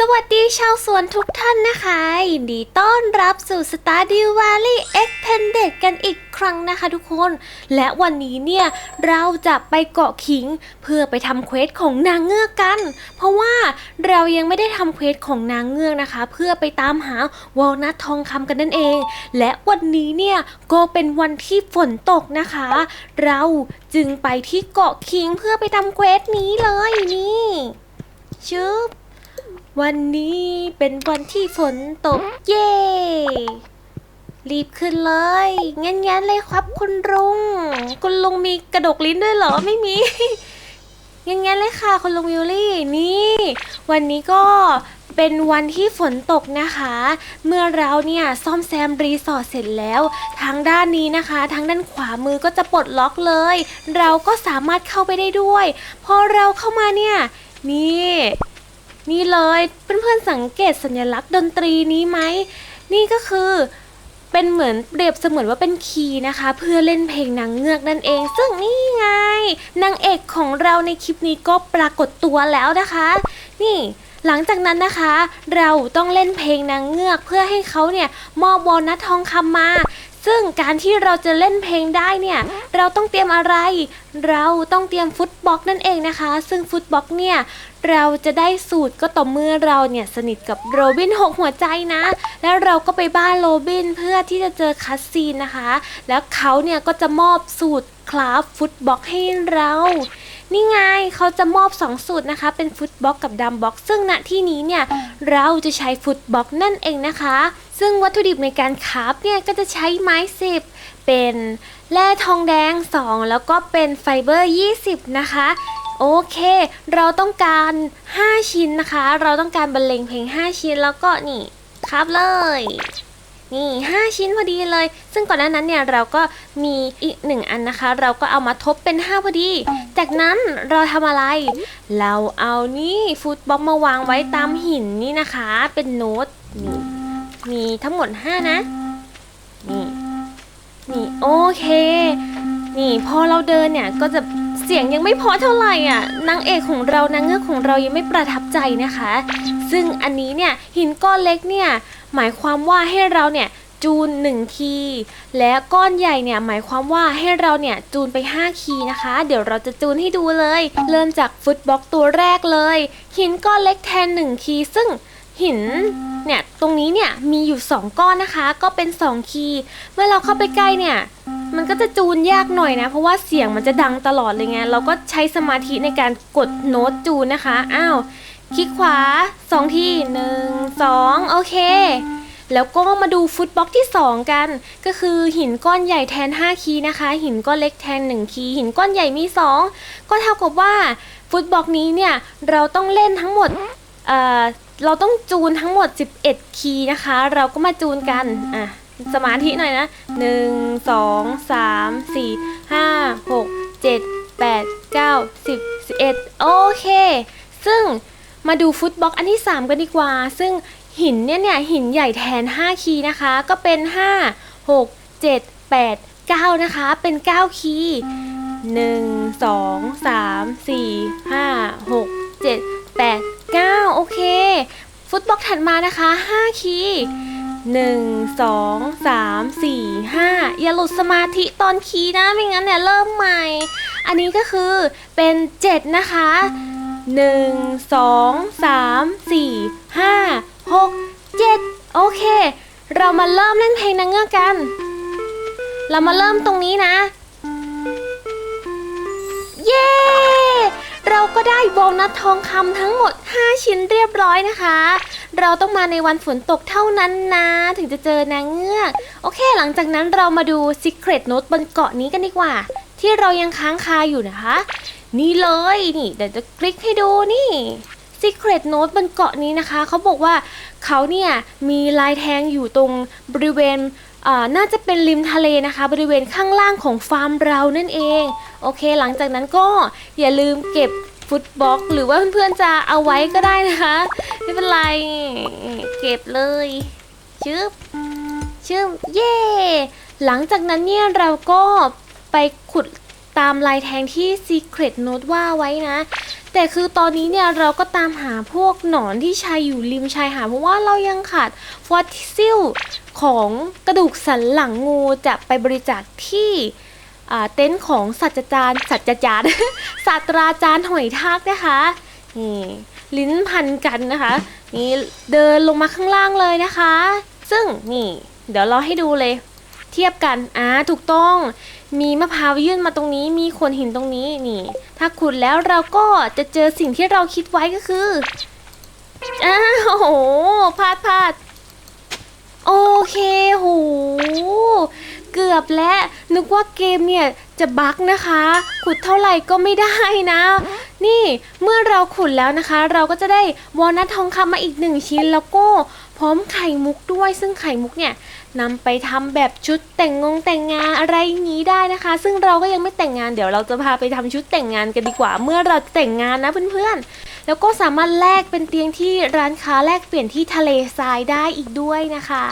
สวัสดีชาวสวนทุกท่านนะคะยินดีต้อนรับสู่ Stardew Valley Expanded กันอีกครั้งนะคะทุกคน และวันนี้เนี่ย เราจะไปเกาะขิง เพื่อไปทำเควสของนางเงือกกัน เพราะว่าเรายังไม่ได้ทำเควสของนางเงือกนะคะ เพื่อไปตามหาวอลนัททองคำกันนั่นเอง และวันนี้เนี่ยก็เป็นวันที่ฝนตกนะคะ เราจึงไปที่เกาะขิงเพื่อไปทำเควสนี้เลยนี่ชึบ วันนี้เป็นวันที่ฝนตกเย่รีบขึ้นเลยงั้นๆเลยครับคุณลุง คุณลุงมีกระดกลิ้นด้วยเหรอไม่มีงั้นๆเลยค่ะคุณลุงวิลลี่นี่ วันนี้ก็เป็นวันที่ฝนตกนะคะ เมื่อเราเนี่ยซ่อมแซมรีสอร์ทเสร็จแล้ว ทางด้านนี้นะคะ ทางด้านขวามือก็จะปลดล็อกเลย เราก็สามารถเข้าไปได้ด้วย พอเราเข้ามาเนี่ย นี่ นี่เลยเพื่อนๆสังเกตสัญลักษณ์ดนตรีนี้ไหม นี่ก็คือเป็นเหมือนเปรียบเสมือนว่าเป็นคีย์นะคะ เพื่อเล่นเพลงนางเงือกนั่นเอง ซึ่งนี่ไงนางเอกของเราในคลิปนี้ก็ปรากฏตัวแล้วนะคะ นี่หลังจากนั้นนะคะ เราต้องเล่นเพลงนางเงือกเพื่อให้เขาเนี่ยมอบโบนัสทองคำมา ซึ่งการที่เราจะเล่นเพลงได้เนี่ยเราต้องเตรียมอะไร เราต้องเตรียมฟุตบ็อกนั่นเองนะคะ ซึ่งฟุตบ็อกเนี่ย เราจะได้สูตรก็ต่อเมื่อเราเนี่ยสนิทกับโรบินหกหัวใจนะ แล้วเราก็ไปบ้านโรบินเพื่อที่จะเจอคัสซีนนะคะ แล้วเขาเนี่ยก็จะมอบสูตรคราฟฟุตบ็อกให้เรา นี่ไงเขาจะมอบ 2 สูตรนะคะ เป็นฟุตบ็อกกับดัมบ็อกซึ่งณที่นี้เนี่ยเราจะใช้ฟุตบ็อกนั่นเองนะคะ ซึ่งวัตถุดิบในการคราฟเนี่ยก็จะใช้ไม้สิบเป็นแร่ทองแดง 2 แล้วก็เป็นไฟเบอร์ 20 นะคะ โอเค เราต้องการ 5 ชิ้นนะคะ เราต้องการบรรเลงเพลง 5 ชิ้นแล้วก็นี่ครับเลย นี่ 5 ชิ้นพอดีเลย ซึ่งก่อนหน้านั้นเนี่ยเราก็มีอีกหนึ่งอันนะคะ เราก็เอามาทบเป็น 5 พอดี จากนั้นเราทำอะไร เราเอานี่ฟุตบ็อกมาวางไว้ตามหินนี่นะคะ เป็นโน้ตนี่มีทั้งหมด 5 นะ นี่ นี่โอเค นี่พอเราเดินเนี่ยก็จะเสียงยังไม่พอเท่าไหร่อะนางเอกของเรานางเงือกของเรายังไม่ประทับใจนะคะ ซึ่งอันนี้เนี่ยหินก้อนเล็กเนี่ยหมายความว่าให้เราเนี่ยจูน1คีและก้อนใหญ่เนี่ยหมายความว่าให้เราเนี่ยจูนไป 5 คีนะคะ เดี๋ยวเราจะจูนให้ดูเลย เริ่มจากฟุตบ็อกตัวแรกเลย หินก้อนเล็กแทน 1 คีซึ่ง หินเนี่ยตรงนี้เนี่ยมีอยู่ 2 ก้อนนะคะ ก็เป็น 2 คีย์เมื่อเราเข้าไปใกล้เนี่ยมันก็จะจูนยากหน่อยนะ เพราะว่าเสียงมันจะดังตลอดเลยไงเราก็ใช้สมาธิในการกดโน้ตจูนนะคะอ้าวคลิกขวา 2 ที 1 2 โอเค แล้วก็มาดูฟุตบ็อกที่ 2 กัน ก็คือหินก้อนใหญ่แทน 5 คีย์นะคะ หินก้อนเล็กแทน 1 คีย์หินก้อนใหญ่มี 2 ก็เท่ากับว่าฟุตบ็อกนี้เนี่ยเราต้องเล่นทั้งหมดเอ่อ เราต้องจูนทั้งหมด 11 คีย์นะคะ เราก็มาจูนกัน อะ สมาธิหน่อยนะ 1 2 3 4 5 6 7 8 9 10 11 โอเค ซึ่งมาดูฟุตบ็อกอันที่ 3 กันดีกว่า ซึ่งหินเนี่ยเนี่ยหินใหญ่แทน 5 คีย์นะคะ ก็เป็น 5 6 7 8 9 นะคะ เป็น 9 คีย์ 1 2 3 4 5 6 7 8 9 โอเค ฟุตบ็อกถัดมานะคะ 5 คีย์หนึ่งสองสามสี่ห้าอย่าหลุดสมาธิตอนคีย์นะไม่งั้นเนี่ยเริ่มใหม่ อันนี้ก็คือเป็นเจ็ดนะคะหนึ่งสองสามสี่ห้าหกเจ็ดโอเค เรามาเริ่มเล่นเพลงนางเงือกกัน เรามาเริ่มตรงนี้นะ เย้ ก็ได้โบนัสทองคำทั้งหมด 5 ชิ้นเรียบร้อยนะคะ เราต้องมาในวันฝนตกเท่านั้นนะ ถึงจะเจอนางเงือก โอเค หลังจากนั้นเรามาดู Secret Note บนเกาะนี้กันดีกว่า ที่เรายังค้างคาอยู่นะคะ นี่เลยนี่เดี๋ยวจะคลิกให้ดูนี่ Secret Note บนเกาะนี้นะคะเขาบอกว่าเขาเนี่ยมีลายแทงอยู่ตรงบริเวณอ่าน่าจะเป็นริมทะเลนะคะ บริเวณข้างล่างของฟาร์มเรานั่นเอง โอเค หลังจากนั้นก็อย่าลืมเก็บ ฟุตบ็อกหรือว่าเพื่อนๆจะเอาไว้ก็ได้นะคะไม่เป็นไร เก็บเลยชึบชึบเย่หลังจากนั้นเนี่ยเราก็ไปขุดตามลายแทงที่ Secret Note ว่าไว้นะ แต่คือตอนนี้เนี่ยเราก็ตามหาพวกหนอนที่ชายอยู่ริมชายหาดเพราะว่าเรายังขาดฟอสซิลของกระดูกสันหลังงูจะไปบริจาคที่ เต็นท์ของสตราจารย์สตราจารย์ศาสตราจารย์หอยทากนะคะนี่ลิ้นพันกันนะคะนี่เดินลงมาข้างล่างเลยนะคะ ซึ่งนี่เดี๋ยวเราให้ดูเลย เทียบกันอ่าถูกต้อง มีมะพร้าวยื่นมาตรงนี้ มีโขดหินตรงนี้นี่ ถ้าขุดแล้วเราก็จะเจอสิ่งที่เราคิดไว้ก็คืออ้าโอ้โหพลาดพลาดโอเคโหเกือบแล้วนึกว่าเกมเนี่ยจะบั๊กนะคะ ขุดเท่าไหร่ก็ไม่ได้นะ นี่เมื่อเราขุดแล้วนะคะ เราก็จะได้วอลนัททองคำมาอีกหนึ่งชิ้นแล้วก็พร้อมไข่มุกด้วยซึ่งไข่มุกเนี่ยนำไปทำแบบชุดแต่งงงแต่งงานอะไรงนี้ได้นะคะ ซึ่งเราก็ยังไม่แต่งงานเดี๋ยวเราจะพาไปทำชุดแต่งงานกันดีกว่า เมื่อเราแต่งงานนะเพื่อนๆ แล้วก็สามารถแลกเป็นเตียงที่ร้านค้าแลกเปลี่ยนที่ทะเลทรายได้อีกด้วยนะคะ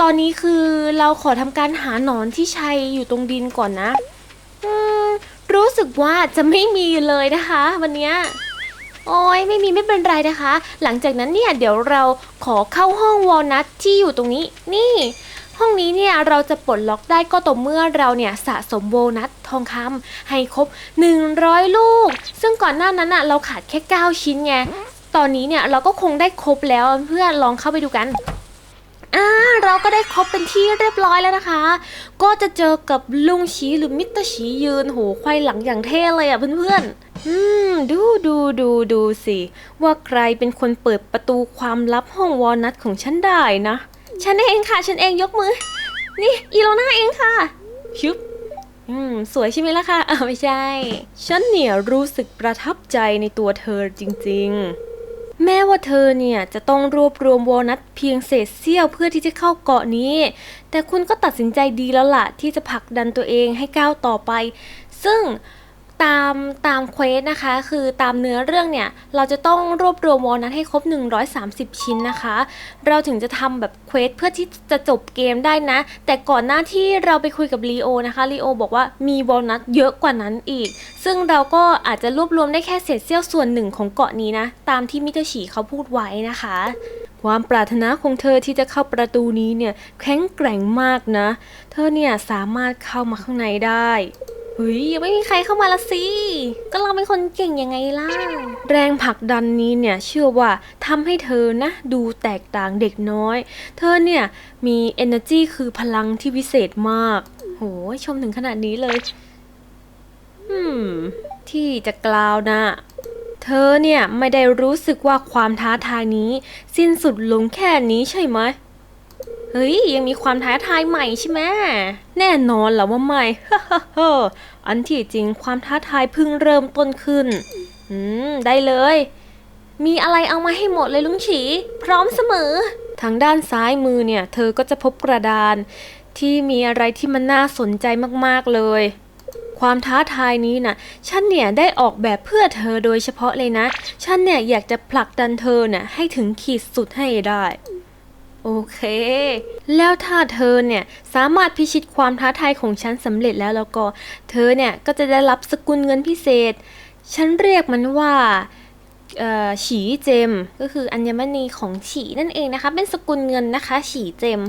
ตอนนี้คือเราขอทำการหาหนอนที่ชัยอยู่ตรงดินก่อนนะรู้สึกว่าจะไม่มีเลยนะคะ วันนี้โอ้ยไม่มีไม่เป็นไรนะคะ หลังจากนั้นเนี่ยเดี๋ยวเราขอเข้าห้องวอลนัทที่อยู่ตรงนี้ นี่ ห้องนี้เนี่ยเราจะปลดล็อกได้ก็ต่อเมื่อเราเนี่ยสะสมโบนัสทองคำให้ครบ 100 ลูก ซึ่งก่อนหน้านั้นอะเราขาดแค่ 9 ชิ้นไงตอนนี้เนี่ยเราก็คงได้ครบแล้วเพื่อนลองเข้าไปดูกัน อ่าเราก็ได้ครบเป็นที่เรียบร้อยแล้วนะคะ ก็จะเจอกับลุงชีหรือมิสเตอร์ชียืนโหควายหลังอย่างเท่เลยอะเพื่อนๆ อืม ดูดูดูดูสิ ว่าใครเป็นคนเปิดประตูความลับห้องวอลนัทของฉันได้นะ ฉันเองค่ะ ฉันเองยกมือ นี่ อีโลนาเองค่ะชุบอืม สวยใช่ไหมล่ะคะอ้าวไม่ใช่ ฉันเนี่ยรู้สึกประทับใจในตัวเธอจริง ๆ แม้ว่าเธอเนี่ยจะต้องรวบรวมวอลนัทเพียงเศษเสี้ยวเพื่อที่จะเข้าเกาะนี้ แต่คุณก็ตัดสินใจดีแล้วล่ะที่จะผลักดันตัวเองให้ก้าวต่อไป ซึ่ง ตามตามเควสนะคะ คือตามเนื้อเรื่องเนี่ย เราจะต้องรวบรวมวอลนัทให้ครบ 130 ชิ้นนะคะ เราถึงจะทำแบบเควสเพื่อที่จะจบเกมได้นะ แต่ก่อนหน้าที่เราไปคุยกับลีโอนะคะลีโอบอกว่ามีวอลนัทเยอะกว่านั้นอีก ซึ่งเราก็อาจจะรวบรวมได้แค่เศษเสี้ยวส่วนหนึ่งของเกาะนี้นะ ตามที่มิเตอร์ฉีเขาพูดไว้นะคะ ความปรารถนาของเธอที่จะเข้าประตูนี้เนี่ยแข็งแกร่งมากนะ เธอเนี่ยสามารถเข้ามาข้างในได้ เฮ้ยยังไม่มีใครเข้ามาละสิ ก็เราเป็นคนเก่งยังไงล่ะ แรงผลักดันนี้เนี่ยเชื่อว่าทำให้เธอนะ ดูแตกต่างเด็กน้อย เธอเนี่ยมี energy คือพลังที่วิเศษมาก โหชมถึงขนาดนี้เลยอืมที่จะกล่าวนะเธอเนี่ยไม่ได้รู้สึกว่าความท้าทายนี้ สิ้นสุดลงแค่นี้ใช่ไหม เฮ้ย ยังมีความท้าทายใหม่ใช่ไหมแน่นอนและว่าไม่อันที่จริงความท้าทายเพิ่งเริ่มต้นขึ้น อืม ได้เลย มีอะไรเอามาให้หมดเลยลุงฉี พร้อมเสมอ ทางด้านซ้ายมือเนี่ย เธอก็จะพบกระดาน ที่มีอะไรที่มันน่าสนใจมากๆเลย ความท้าทายนี้นะฉันเนี่ยได้ออกแบบเพื่อเธอโดยเฉพาะเลยนะ ฉันเนี่ยอยากจะผลักดันเธอเนี่ยให้ถึงขีดสุดให้ได้ โอเค แล้วถ้าเธอเนี่ยสามารถพิชิตความท้าทายของฉันสำเร็จแล้วแล้วก็ เธอเนี่ยก็จะได้รับสกุลเงินพิเศษ ฉันเรียกมันว่าฉีเจม ก็คืออัญมณีของฉีนั่นเองนะคะ เป็นสกุลเงินนะคะฉีเจม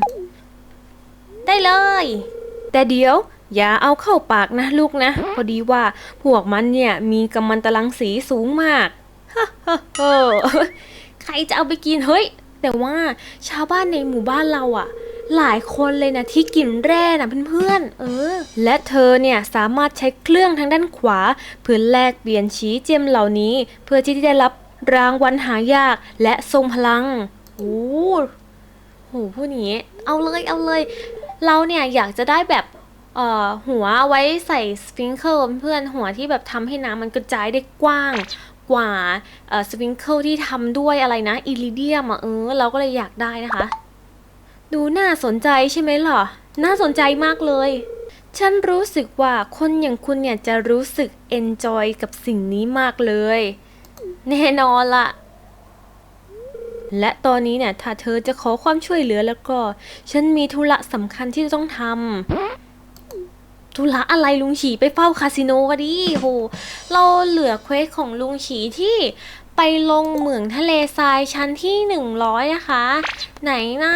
ได้เลย แต่เดี๋ยวอย่าเอาเข้าปากนะลูกนะ พอดีว่าพวกมันเนี่ยมีกัมมันตรังสีสูงมากฮ่าฮ่าใครจะเอาไปกินเฮ้ย แต่ว่าชาวบ้านในหมู่บ้านเราอะหลายคนเลยนะที่กินแร่นะเพื่อนๆ เออ และเธอเนี่ยสามารถใช้เครื่องทางด้านขวา เพื่อแลกเปลี่ยนชี้เจมเหล่านี้ เพื่อที่จะได้รับรางวัลหายากและทรงพลัง โอ้โหผู้นี้เอาเลยเอาเลย เราเนี่ยอยากจะได้แบบเอ่อหัวเอาไว้ใส่สปริงเกิลเพื่อนหัวที่แบบทำให้น้ำมันกระจายได้กว้าง กว่าสปริงเกิลที่ทำด้วยอะไรนะอิริเดียมอะเออเราก็เลยอยากได้นะคะ ดูน่าสนใจใช่ไหมล่ะ น่าสนใจมากเลย ฉันรู้สึกว่าคนอย่างคุณเนี่ยจะรู้สึกเอนจอยกับสิ่งนี้มากเลย แน่นอนล่ะและตอนนี้เนี่ยถ้าเธอจะขอความช่วยเหลือแล้วก็ ฉันมีธุระสำคัญที่จะต้องทำ ธุระอะไรลุงฉีไปเฝ้าคาสิโนก็ดีโหเราเหลือเควสของลุงฉีที่ไปลงเหมืองทะเลทรายชั้นที่ 100 นะคะ ไหนนะ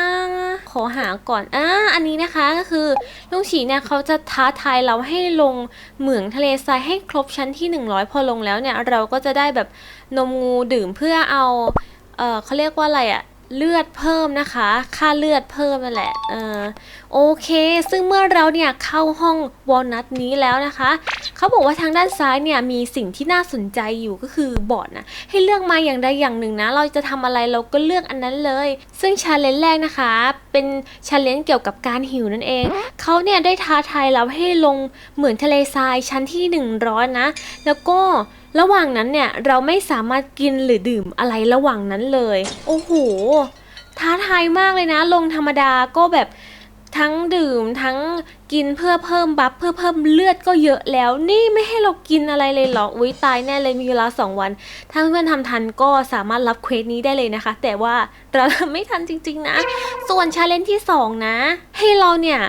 ขอหาก่อนอ่าอันนี้นะคะก็คือลุงฉีเนี่ยเขาจะท้าทายเราให้ลงเหมืองทะเลทรายให้ครบชั้นที่ 100 พอลงแล้วเนี่ยเราก็จะได้แบบนมงูดื่มเพื่อเอาเออเขาเรียกว่าอะไรอะ เลือดเพิ่มนะคะ ค่าเลือดเพิ่มนั่นแหละเออโอเค ซึ่งเมื่อเราเนี่ยเข้าห้องวอลนัทนี้แล้วนะคะเขาบอกว่าทางด้านซ้ายเนี่ยมีสิ่งที่น่าสนใจอยู่ก็คือบอร์ดนะให้เลือกมาอย่างใดอย่างหนึ่งนะ เราจะทำอะไรเราก็เลือกอันนั้นเลย ซึ่งชาเลนจ์แรกนะคะ เป็นชาเลนจ์เกี่ยวกับการหิวนั่นเองเขาเนี่ยได้ท้าทายเราให้ลงเหมือนทะเลทรายชั้นที่ 100 นะ แล้วก็ ระหว่างนั้นเนี่ยเราไม่สามารถกินหรือดื่มอะไรระหว่างนั้นเลย โอ้โห ท้าทายมากเลยนะ ลงธรรมดาก็แบบทั้งดื่มทั้งกินเพื่อเพิ่มบัฟเพื่อเพิ่มเลือดก็เยอะแล้ว นี่ไม่ให้เรากินอะไรเลยเหรออุ้ยตายแน่เลยมีเวลา 2 วัน ถ้าเพื่อนๆทำทันก็สามารถรับเควสนี้ได้เลยนะคะ แต่ว่าเราทำไม่ทันจริง ๆ นะ ส่วนชาเลนจ์ที่ 2 นะ ให้เราเนี่ย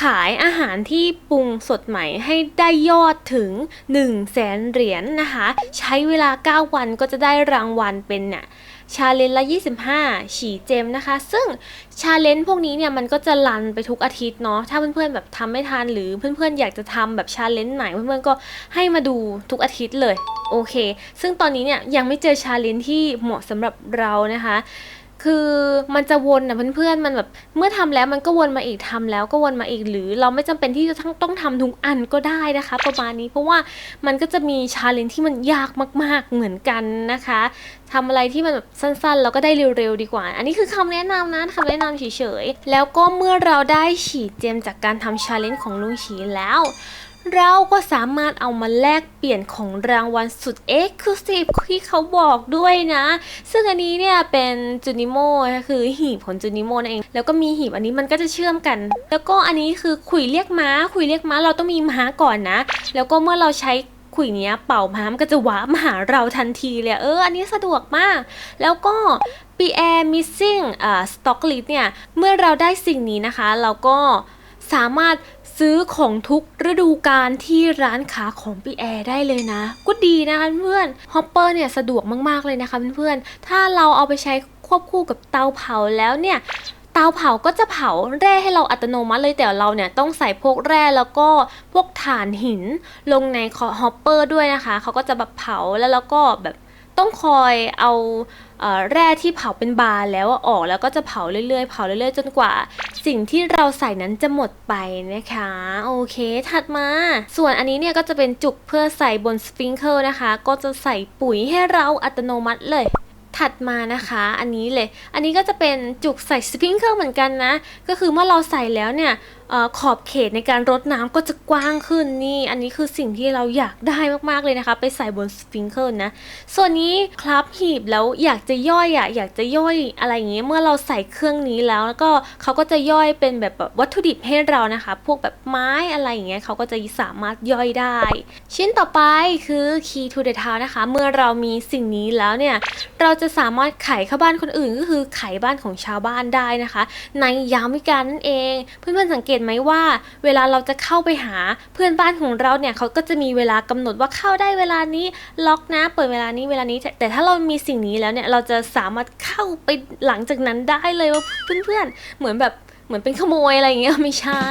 ขายอาหารที่ปรุงสดใหม่ให้ได้ยอดถึง 1 0 0 0 0แสนเหรียญนนะคะ ใช้เวลา 9 วันก็จะได้รางวัลเป็นน่ะชาเลนจ์ละ 25 ฉีเจมนะคะ ซึ่งชาเลนจ์พวกนี้เนี่ยมันก็จะรันไปทุกอาทิตย์เนาะ ถ้าเพื่อนๆแบบทำไม่ทันหรือเพื่อนๆอยากจะทำแบบชาเลนจ์ไหนเพื่อนๆก็ให้มาดูทุกอาทิตย์เลย โอเค ซึ่งตอนนี้เนี่ยยังไม่เจอชาเลนจ์ที่เหมาะสำหรับเรานะคะ คือมันจะวนนะเพื่อนๆมันแบบเมื่อทำแล้วมันก็วนมาอีกทำแล้วก็วนมาอีกหรือ เราไม่จำเป็นที่จะต้องต้องทำทุกอันก็ได้นะคะ ประมาณนี้เพราะว่ามันก็จะมีชาเลนจ์ที่มันยากมาก ๆเหมือนกันนะคะทำอะไรที่มันแบบสั้นๆ แล้วก็ได้เร็วๆดีกว่า อันนี้คือคำแนะนำนะคำแนะนำเฉยๆแล้วก็เมื่อเราได้ฉีดเจมจากการทำชาเลนจ์ของลุงฉีแล้ว เราก็สามารถเอามาแลกเปลี่ยนของรางวัลสุดเอ็กซ์คลูซีฟที่เขาบอกด้วยนะ ซึ่งอันนี้เนี่ยเป็นจูนิโมคือหีบของจูนิโมนั่นเอง แล้วก็มีหีบอันนี้มันก็จะเชื่อมกัน แล้วก็อันนี้คือขุยเรียกม้า ขุยเรียกม้าเราต้องมีม้าก่อนนะ แล้วก็เมื่อเราใช้ขุยเนี้ยเป่าม้ามันก็จะว้ามาหาเราทันทีเลย เออ อันนี้สะดวกมาก แล้วก็ p r Missing อ่า Stock List เนี่ย เมื่อเราได้สิ่งนี้นะคะ เราก็สามารถ ซื้อของทุกฤดูกาลที่ร้านค้าของพี่แอร์ได้เลยนะ ก็ดีนะคะเพื่อนฮอปเปอร์เนี่ยสะดวกมากๆเลยนะคะเพื่อนๆถ้าเราเอาไปใช้ควบคู่กับเตาเผาแล้วเนี่ยเตาเผาก็จะเผาแร่ให้เราอัตโนมัติเลยแต่เราเนี่ยต้องใส่พวกแร่แล้วก็พวกถ่านหินลงในฮอปเปอร์ด้วยนะคะเขาก็จะแบบเผาแล้วแล้วก็แบบ ต้องคอยเอาแร่ที่เผาเป็นบาร์แล้วออกแล้วก็จะเผาเรื่อยๆ เผาเรื่อยๆ จนกว่า สิ่งที่เราใส่นั้นจะหมดไปนะคะ โอเคถัดมา ส่วนอันนี้เนี่ยก็จะเป็นจุกเพื่อใส่บนสปริงเกิลนะคะ ก็จะใส่ปุ๋ยให้เราอัตโนมัติเลยถัดมานะคะอันนี้เลย อันนี้ก็จะเป็นจุกใส่สปริงเกิลเหมือนกันนะ ก็คือเมื่อเราใส่แล้วเนี่ย ขอบเขตในการรดน้ำก็จะกว้างขึ้นนี่ อันนี้คือสิ่งที่เราอยากได้มากๆเลยนะคะ ไปใส่บนสปริงเกิลนะ ส่วนนี้คลับหีบแล้วอยากจะย่อยอะอยากจะย่อยอะไรอย่างเงี้ยเมื่อเราใส่เครื่องนี้แล้วแล้วก็เขาก็จะย่อยเป็นแบบแบบวัตถุดิบให้เรานะคะ พวกแบบไม้อะไรอย่างเงี้ยเขาก็จะสามารถย่อยได้ ชิ้นต่อไปคือ key to the town นะคะ เมื่อเรามีสิ่งนี้แล้วเนี่ยเราจะสามารถไขเข้าบ้านคนอื่นก็คือไขบ้านของชาวบ้านได้นะคะ ในยามวิกาลนั่นเอง เพื่อนๆสังเกตไหมว่า เวลาเราจะเข้าไปหาเพื่อนบ้านของเราเนี่ยเขาก็จะมีเวลากำหนดว่าเข้าได้เวลานี้ล็อกนะ เปิดเวลานี้เวลานี้ แต่ถ้าเรามีสิ่งนี้แล้วเนี่ยเราจะสามารถเข้าไปหลังจากนั้นได้เลยว่าเพื่อนๆเหมือนแบบเหมือนเป็นขโมยอะไรอย่างเงี้ยไม่ใช่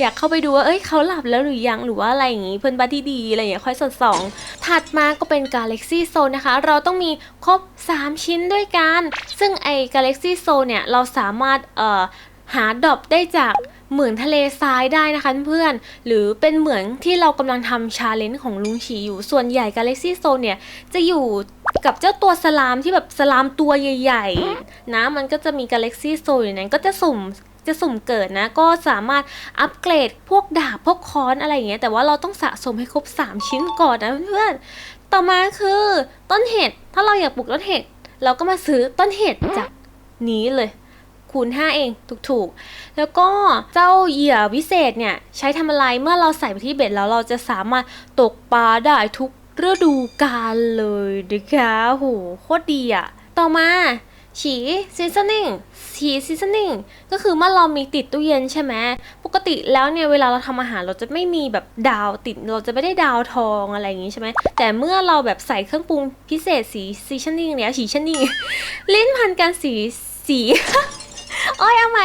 อยากเข้าไปดูว่าเอ้ยเขาหลับแล้วหรือยังหรือว่าอะไรอย่างงี้เพื่อนบ้านที่ดีอะไรอย่างเงี้ยค่อยสอดส่องถัดมาก็เป็น Galaxy Zone นะคะ เราต้องมีครบ 3 ชิ้นด้วยกัน ซึ่งไอ้ Galaxy Zone เนี่ยเราสามารถเอ่อหาดรอปได้จาก เหมืองทะเลทรายได้นะคะเพื่อน หรือเป็นเหมืองที่เรากำลังทำชาเลนจ์ของลุงฉีอยู่ ส่วนใหญ่ Galaxy Zone เนี่ย จะอยู่กับเจ้าตัวสลามที่แบบสลามตัวใหญ่ๆ นะ มันก็จะมี Galaxy Zone อยู่นั้นก็จะสุ่มจะสุ่มเกิดนะ ก็สามารถอัปเกรดพวกดาบพวกค้อนอะไรอย่างเงี้ยแต่ว่าเราต้องสะสมให้ครบ 3 ชิ้นก่อนนะเพื่อน ต่อมาคือต้นเห็ดถ้าเราอยากปลูกต้นเห็ดเราก็มาซื้อต้นเห็ดจากนี้เลย คูณ 5 เองถูกๆ แล้วก็เจ้าเหยื่อวิเศษเนี่ย ใช้ทำอะไรเมื่อเราใส่ไปที่เบ็ดแล้วเราจะสามารถตกปลาได้ทุกฤดูกาลเลยนะคะโหโคตรดีอะต่อมาฉีซีซันนิ่งฉีซีซันนิ่งก็คือเมื่อเรามีติดตู้เย็นใช่ไหมปกติแล้วเนี่ยเวลาเราทำอาหารเราจะไม่มีแบบดาวติดเราจะไม่ได้ดาวทองอะไรอย่างงี้ใช่ไหมแต่เมื่อเราแบบใส่เครื่องปรุงพิเศษสีซีชันนิ่งเนี่ยฉีชันนิ่งลิ้นพันกันสีสี โอ้ยเอาใหม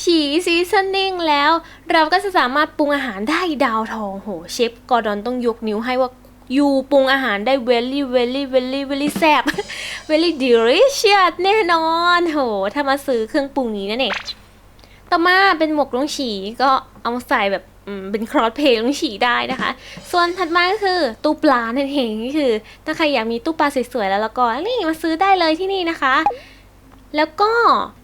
ฉีซีซันนิ่งแล้ว เราก็จะสามารถปรุงอาหารได้ดาวทองโหเชฟกอร์ดอนต้องยกนิ้วให้ว่ายูปรุงอาหารได้ very very very very แซ่บ very delicious แน่นอนโหถ้ามาซื้อเครื่องปรุงนี้นั่นเองต่อมาเป็นหมวกลุงฉีก็เอามาใส่แบบเป็นครอสเพลย์ลุงฉีได้นะคะ ส่วนถัดมาก็คือตู้ปลานั่นเองก็คือ ถ้าใครอยากมีตู้ปลาสวยๆแล้วแล้วก็นี่มาซื้อได้เลยที่นี่นะคะ แล้วก็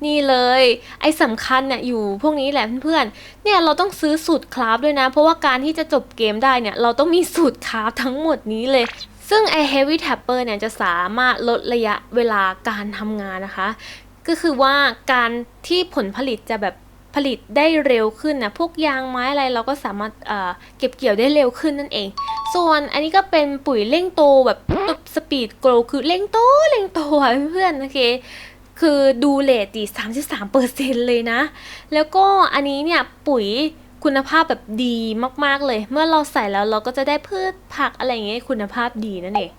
นี่เลยไอ้สำคัญเนี่ยอยู่พวกนี้แหละเพื่อนๆ เนี่ยเราต้องซื้อสูตรคราฟด้วยนะ เพราะว่าการที่จะจบเกมได้เนี่ยเราต้องมีสูตรคราฟทั้งหมดนี้เลยซึ่งไอ้ Heavy Tapper เนี่ยจะสามารถลดระยะเวลาการทำงานนะคะ ก็คือว่าการที่ผลผลิตจะแบบผลิตได้เร็วขึ้นนะพวกยางไม้อะไรเราก็สามารถเอ่อเก็บเกี่ยวได้เร็วขึ้นนั่นเอง ส่วนอันนี้ก็เป็นปุ๋ยเร่งโตแบบสปีดโกลคือเร่งโตเร่งโตเพื่อนโอเค คือดูเลทดี33เปอร์เซ็นเลยนะ แล้วก็อันนี้เนี่ยปุ๋ยคุณภาพแบบดีมากๆเลย เมื่อเราใส่แล้วเราก็จะได้พืชผักอะไรอย่างเงี้ยคุณภาพดีนั่นเอง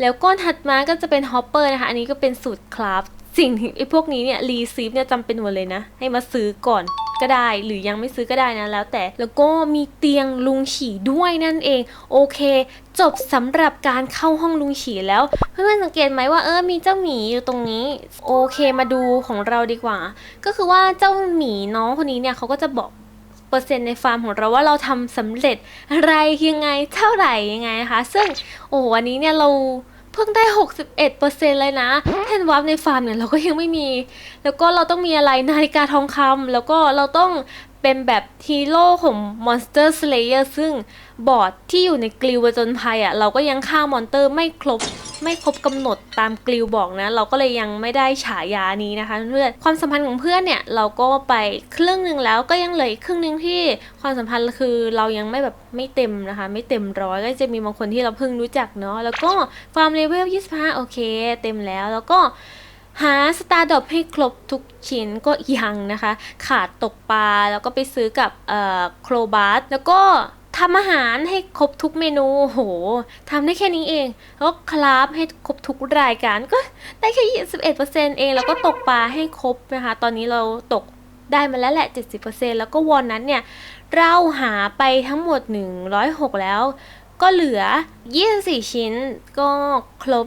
แล้วก้อนถัดมาก็จะเป็นฮอปเปอร์นะคะ อันนี้ก็เป็นสูตรคราฟสิ่งไอ้พวกนี้เนี่ยรีซีฟเนี่ยจำเป็นหมดเลยนะ ให้มาซื้อก่อน ก็ได้ หรือยังไม่ซื้อก็ได้นะแล้วแต่แล้วก็มีเตียงลุงฉี่ด้วยนั่นเอง โอเค จบสำหรับการเข้าห้องลุงฉี่แล้ว เพื่อนๆสังเกตไหมว่าเออมีเจ้าหมีอยู่ตรงนี้ โอเคมาดูของเราดีกว่า ก็คือว่าเจ้าหมีน้องคนนี้เนี่ยเขาก็จะบอกเปอร์เซ็นต์ในฟาร์มของเราว่าเราทำสำเร็จอะไรยังไงเท่าไหร่ยังไงนะคะ ซึ่งโอ้โหอันนี้เนี่ยเรา พิ่งได้ 61%เลยนะแทนวัฟในฟาร์มเนี่ยเราก็ยังไม่มี แล้วก็เราต้องมีอะไรนาฬิกาทองคำแล้วก็เราต้องเป็นแบบฮีโร่ของ Monster Slayer ซึ่งบอร์ดที่อยู่ในกลิวประจนภัยอะ่ะ เราก็ยังฆ่ามอนเตอร์ไม่ครบ ไม่ครบกำหนดตามกลิวบอกนะ เราก็เลยยังไม่ได้ฉายานี้นะคะเพื่อนความสัมพันธ์ของเพื่อนเนี่ยเราก็ไปครึ่งหนึ่งแล้วก็ยังเหลืออีกครึ่งหนึ่งที่ความสัมพันธ์คือเรายังไม่แบบไม่เต็มนะคะ ไม่เต็มร้อยก็จะมีบางคนที่เราเพิ่งรู้จักเนาะแล้วก็ฟาร์มเลเวล25 โอเค เต็มแล้วแล้วก็หาสตาร์ดอปให้ครบทุกชิ้นก็ยังนะคะ ขาดตกปลาแล้วก็ไปซื้อกับเอ่อโครบัสแล้วก็ ทำอาหารให้ครบทุกเมนูโหทำได้แค่นี้เองแล้วคราฟให้ครบทุกรายการก็ได้แค่ 21%เอง แล้วก็ตกปลาให้ครบนะคะ ตอนนี้เราตกได้มาแล้วแหละ 70%แล้วก็วอนนั้นเนี่ย เราหาไปทั้งหมด 106 แล้ว ก็เหลือ 24 ชิ้นก็ครบ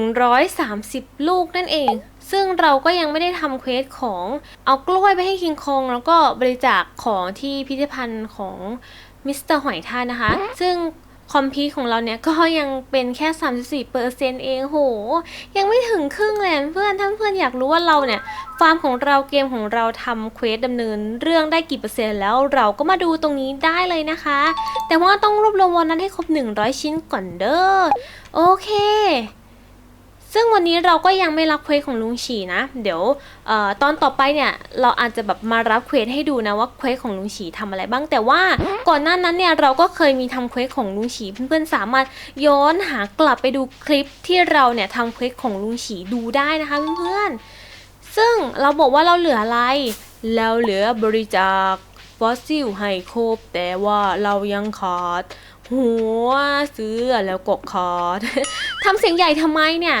130 ลูกนั่นเอง ซึ่งเราก็ยังไม่ได้ทำเควสของเอากล้วยไปให้คิงคอง แล้วก็บริจาคของที่พิพิธภัณฑ์ของ มิสเตอร์หอยทากนะคะ ซึ่งคอมพีทของเราเนี่ยก็ยังเป็นแค่ 34เปอร์เซ็นต์เองโห ยังไม่ถึงครึ่งเลยเพื่อนถ้าเพื่อนอยากรู้ว่าเราเนี่ย ฟาร์มของเราเกมของเราทำเควสดำเนินเรื่องได้กี่เปอร์เซ็นต์แล้วเราก็มาดูตรงนี้ได้เลยนะคะ แต่ว่าต้องรวบรวมวันนั้นให้ครบ 100 ชิ้นก่อนเด้อโอเค ซึ่งวันนี้เราก็ยังไม่รับเควสของลุงฉีนะ เดี๋ยวออตอนต่อไปเนี่ยเราอาจจะแบบมารับเควสให้ดูนะว่าเควสของลุงฉีทำอะไรบ้าง แต่ว่าก่อนหน้านั้นเนี่ยเราก็เคยมีทำเควสของลุงฉีเพื่อนๆสามารถย้อนหากลับไปดูคลิปที่เราเนี่ยทำเควสของลุงฉีดูได้นะคะเพื่อนๆซึ่งเราบอกว่าเราเหลืออะไรเราเหลือบริจาคฟอสซิลให้ครบแต่ว่าเรายังขาดหัวเสื้อแล้วก็ขาดทำเสียงใหญ่ทำไมเนี่ย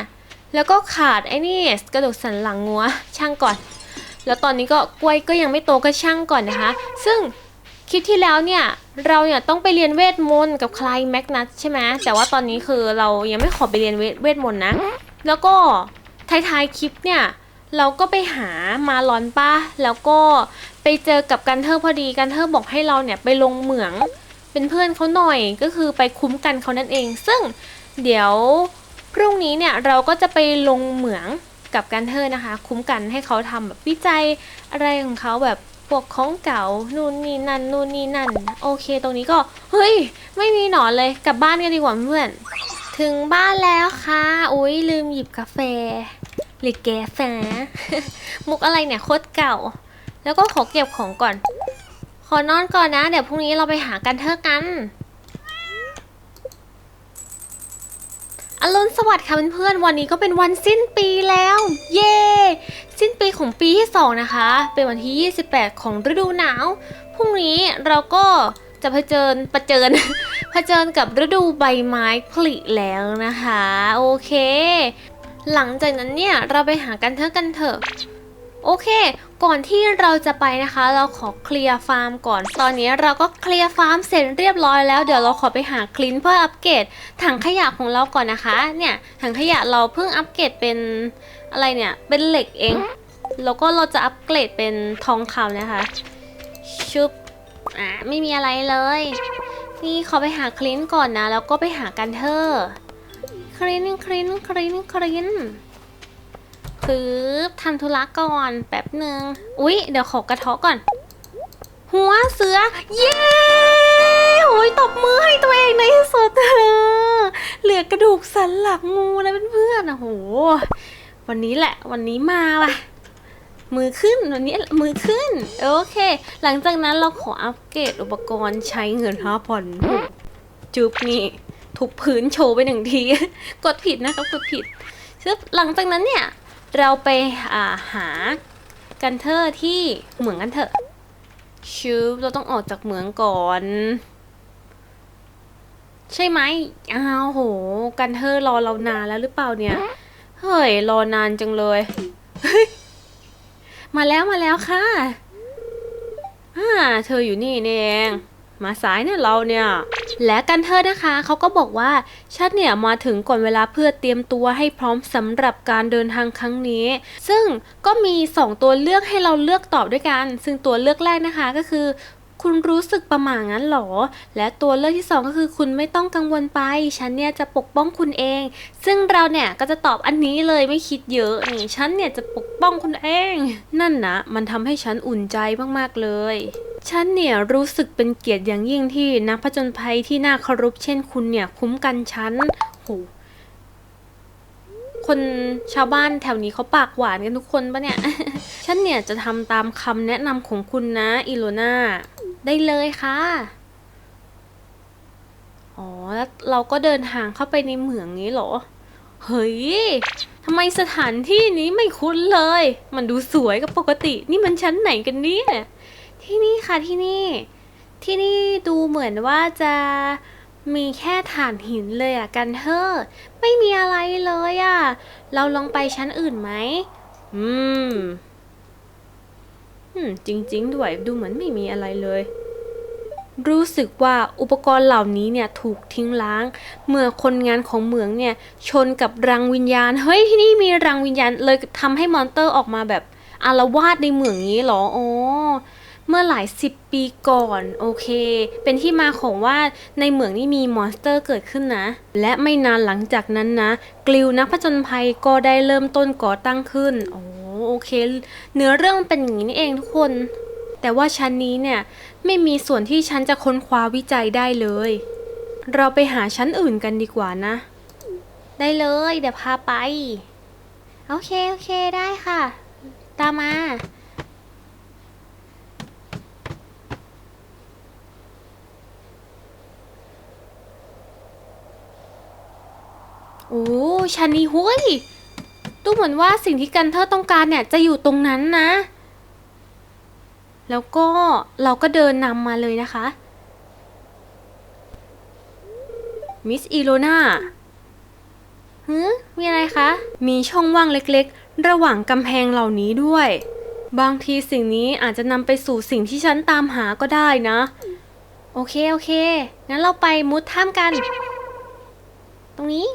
แล้วก็ขาดไอ้นี่กระดูกสันหลังงัวช่างก่อน แล้วตอนนี้ก็กล้วยก็ยังไม่โตก็ช่างก่อนนะคะ ซึ่งคลิปที่แล้วเนี่ยเราเนี่ยต้องไปเรียนเวทมนต์กับใครแม็กนัสใช่ไหมแต่ว่าตอนนี้คือเรายังไม่ขอไปเรียนเวทเวทมนต์นะ แล้วก็ท้ายๆคลิปเนี่ยเราก็ไปหามาลอนป้าแล้วก็ไปเจอกับกันเทอร์พอดีกันเทอร์บอกให้เราเนี่ยไปลงเหมืองเป็นเพื่อนเขาหน่อยก็คือไปคุ้มกันเขานั่นเอง ซึ่งเดี๋ยว พรุ่งนี้เนี่ยเราก็จะไปลงเหมืองกับกันเทอร์นะคะ คุ้มกันให้เขาทำแบบวิจัยอะไรของเขาแบบพวกของเก่านู่นนี่นั่นนู่นนี่นั่น โอเคตรงนี้ก็เฮ้ย ไม่มีหนอนเลยกลับบ้านกันดีกว่าเพื่อน ถึงบ้านแล้วค่ะอุ้ยลืมหยิบกาแฟหรือแกแฟมุกอะไรเนี่ยโคตรเก่า แล้วก็ขอเก็บของก่อน ขอนอนก่อนนะ เดี๋ยวพรุ่งนี้เราไปหากันเทอร์กัน อรุณสวัสดิ์ค่ะเพื่อนๆ วันนี้ก็เป็นวันสิ้นปีแล้ว เย้สิ้นปีของปีที่สองนะคะ เป็นวันที่ 28 ของฤดูหนาว พรุ่งนี้เราก็จะเผชิญประเจิญเผชิญกับฤดูใบไม้ผลิแล้วนะคะ โอเค หลังจากนั้นเนี่ย เราไปหากันเถอะกันเถอะ โอเค ก่อนที่เราจะไปนะคะ เราขอเคลียร์ฟาร์มก่อน ตอนนี้เราก็เคลียร์ฟาร์มเสร็จเรียบร้อยแล้วเดี๋ยวเราขอไปหาคลินเพื่ออัปเกรดถังขยะของเราก่อนนะคะ เนี่ยถังขยะเราเพิ่งอัปเกรดเป็นอะไรเนี่ยเป็นเหล็กเองแล้วก็เราจะอัปเกรดเป็นทองคำนะคะ ชุบอะไม่มีอะไรเลย นี่ขอไปหาคลินก่อนนะ แล้วก็ไปหากันเธอคลินคลินคลินคลิน คือทำธุระก่อนแป๊บหนึ่งอุ๊ย เดี๋ยวขอกระเทาะก่อน หัวเสือ เย้โอ้ยตบมือให้ตัวเองในที่สุดเธอเหลือกระดูกสันหลังงูแล้วเพื่อนๆโอ้โห วันนี้แหละ วันนี้มาว่ะมือขึ้นวันนี้มือขึ้น โอเค หลังจากนั้นเราขออัปเกรดอุปกรณ์ใช้เงินห้าพันจุบนี่ทุบพื้นโชว์ไปหนึ่งที กดผิดนะครับกดผิดหลังจากนั้นเนี่ย เราไปาหากันเทอร์ที่เหมืองกันเถอะชูบเราต้องออกจากเหมืองก่อน ใช่ไหมอ้าวโห กันเทอร์รอเรานานแล้วหรือเปล่าเนี่ย เฮ้ย รอนานจังเลยเฮ้ยมาแล้วมาแล้วค่ะอ่าเธออยู่นี่นี่เอง มาสายเนี่ยเราเนี่ย และกันเทอนะคะเขาก็บอกว่าฉันเนี่ยมาถึงก่อนเวลาเพื่อเตรียมตัวให้พร้อมสำหรับการเดินทางครั้งนี้ ซึ่งก็มี 2 ตัวเลือกให้เราเลือกตอบด้วยกัน ซึ่งตัวเลือกแรกนะคะก็คือคุณรู้สึกประหม่างั้นหรอ และตัวเลือกที่ 2 ก็คือคุณไม่ต้องกังวลไป ฉันเนี่ยจะปกป้องคุณเอง ซึ่งเราเนี่ยก็จะตอบอันนี้เลยไม่คิดเยอะนี่ฉันเนี่ยจะปกป้องคุณเอง นั่นนะมันทำให้ฉันอุ่นใจมากๆเลย ฉันเนี่ยรู้สึกเป็นเกียรติอย่างยิ่งที่นักผจญภัยที่น่าเคารพเช่นคุณเนี่ย คุ้มกันฉันโหคนชาวบ้านแถวนี้เขาปากหวานกันทุกคนปะเนี่ย ฉันเนี่ยจะทำตามคำแนะนำของคุณนะอิโลนาได้เลยค่ะ อ๋อ แล้วเราก็เดินทางเข้าไปในเหมืองนี้เหรอ เฮ้ยทำไมสถานที่นี้ไม่คุ้นเลย มันดูสวยกับปกติ นี่มันชั้นไหนกันเนี่ย ที่นี่ค่ะที่นี่ ที่นี่ดูเหมือนว่าจะมีแค่ฐานหินเลยอะกันเธอร์ไม่มีอะไรเลยอะเราลองไปชั้นอื่นไหมอืมอืมจริง ๆ ด้วยดูเหมือนไม่มีอะไรเลย รู้สึกว่าอุปกรณ์เหล่านี้เนี่ยถูกทิ้งล้าง เมื่อคนงานของเหมืองเนี่ย ชนกับรังวิญญาณ เฮ้ยที่นี่มีรังวิญญาณเลยทำให้มอนเตอร์ออกมาแบบอารวาสในเหมืองนี้เหรออ๋อ เมื่อหลายสิบปีก่อน โอเค เป็นที่มาของว่าในเหมืองนี่มีมอนสเตอร์เกิดขึ้นนะ และไม่นานหลังจากนั้นนะ กลิวนักผจญภัยก็ได้เริ่มต้นก่อตั้งขึ้นอ๋อโอเค เนื้อเรื่องมันเป็นอย่างนี้นี่เองทุกคน แต่ว่าชั้นนี้เนี่ย ไม่มีส่วนที่ฉันจะค้นคว้าวิจัยได้เลย เราไปหาชั้นอื่นกันดีกว่านะ ได้เลย เดี๋ยวพาไป โอเค โอเคได้ค่ะ ตามมา โอ้ชันนี้หุ้ยดูเหมือนว่าสิ่งที่กันเทอต้องการเนี่ยจะอยู่ตรงนั้นนะ แล้วก็เราก็เดินนำมาเลยนะคะ มิสอีโลนาฮึมีอะไรคะ มีช่องว่างเล็กๆ ระหว่างกำแพงเหล่านี้ด้วย บางทีสิ่งนี้อาจจะนำไปสู่สิ่งที่ฉันตามหาก็ได้นะ โอเค โอเค งั้นเราไปมุดถ้ำกัน ตรงนี้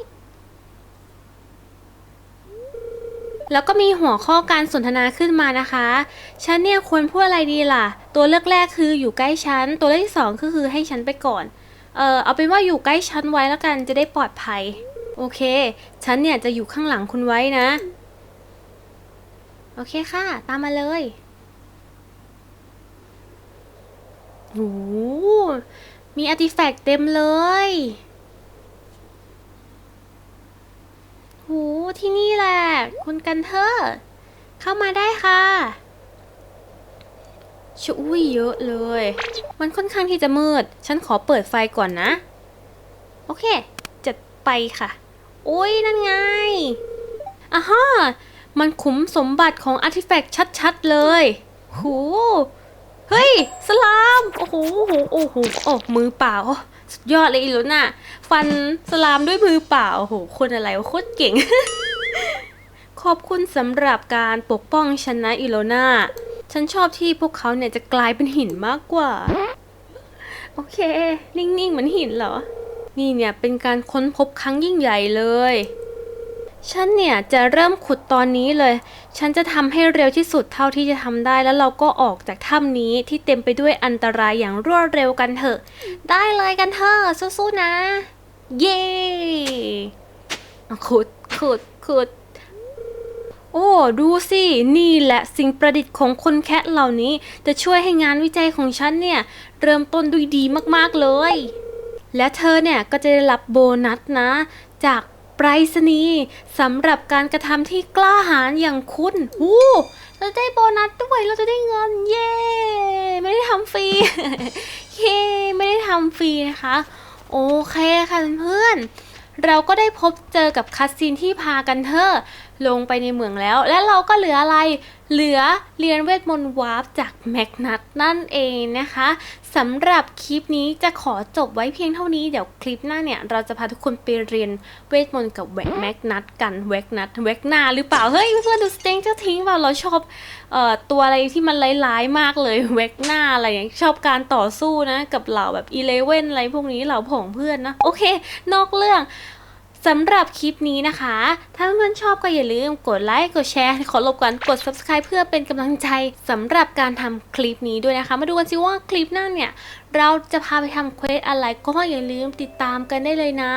แล้วก็มีหัวข้อการสนทนาขึ้นมานะคะ ฉันเนี่ยควรพูดอะไรดีล่ะ ตัวเลือกแรกคืออยู่ใกล้ฉัน ตัวเลือกที่สองก็คือให้ฉันไปก่อน เออเอาเป็นว่าอยู่ใกล้ฉันไว้แล้วกันจะได้ปลอดภัย โอเค ฉันเนี่ยจะอยู่ข้างหลังคุณไว้นะ โอเคค่ะ ตามมาเลยโอ้มีอาร์ติแฟกต์เต็มเลย โห ที่นี่แหละ คุณกันเทอร์เข้ามาได้ค่ะชุอุ้ยเยอะเลย มันค่อนข้างที่จะมืด ฉันขอเปิดไฟก่อนนะ โอเคจะไปค่ะอุ้ยนั่นไงอะฮะมันขุมสมบัติของอาร์ติแฟกต์ชัด ๆ เลยโหเฮ้ย สลาม โอ้โห โอ้โห โอ้โหโอ้มือเปล่า สุดยอดเลยอีลุน่ะ ฟันสลามด้วยมือเปล่าโอ้โหคนอะไรโคตรเก่ง ขอบคุณสำหรับการปกป้องฉันนะอิโลนาฉันชอบที่พวกเขาเนี่ยจะกลายเป็นหินมากกว่า โอเค นิ่งๆเหมือนหินเหรอ นี่เนี่ยเป็นการค้นพบครั้งยิ่งใหญ่เลย ฉันเนี่ยจะเริ่มขุดตอนนี้เลย ฉันจะทำให้เร็วที่สุดเท่าที่จะทำได้แล้วเราก็ออกจากถ้ำนี้ที่เต็มไปด้วยอันตรายอย่างรวดเร็วกันเถอะ ได้เลยกันเถอะสู้ๆนะ เย้ขุดขุดขุด โอ้ ดูสิ นี่แหละสิ่งประดิษฐ์ของคนแคะเหล่านี้ จะช่วยให้งานวิจัยของฉันเนี่ย เริ่มต้นด้วยดีมากๆเลย และเธอเนี่ยก็จะได้รับโบนัสนะ จาก รษณีย์สำหรับการกระทำที่กล้าหาญอย่างคุณอู้เราจะได้โบนัสด้วยเราจะได้เงินเย้ไม่ได้ทำฟรี เย้ไม่ได้ทำฟรีนะคะ โอเคค่ะเพื่อนๆเราก็ได้พบเจอกับคัสซีนที่พากันเธอ ลงไปในเมืองแล้ว และเราก็เหลืออะไร เหลือเรียนเวทมนต์วาร์ปจากแมกนัตนั่นเองนะคะสำหรับคลิปนี้จะขอจบไว้เพียงเท่านี้ เดี๋ยวคลิปหน้าเนี่ย เราจะพาทุกคนไปเรียนเวทมนต์กับแวกแมกนัตกันแวกนัตแวกนาหรือเปล่า เฮ้ยเพื่อนดูสเต็งจะทิ้งเปล่าเราชอบเอ่อตัวอะไรที่มันร้ายๆมากเลยเวกหน้าอะไรอย่างชอบการต่อสู้นะ กับเหล่าแบบอีเลเว่นอะไรพวกนี้เหล่าผองเพื่อนนะ โอเค นอกเรื่อง สำหรับคลิปนี้นะคะ ถ้าเพื่อนๆชอบก็อย่าลืมกดไลค์ กดแชร์ ขอรบกวนกด subscribe เพื่อเป็นกำลังใจสำหรับการทำคลิปนี้ด้วยนะคะ มาดูกันสิว่าคลิปหน้าเนี่ย เราจะพาไปทำเควสอะไรก็อย่าลืมติดตามกันได้เลยนะ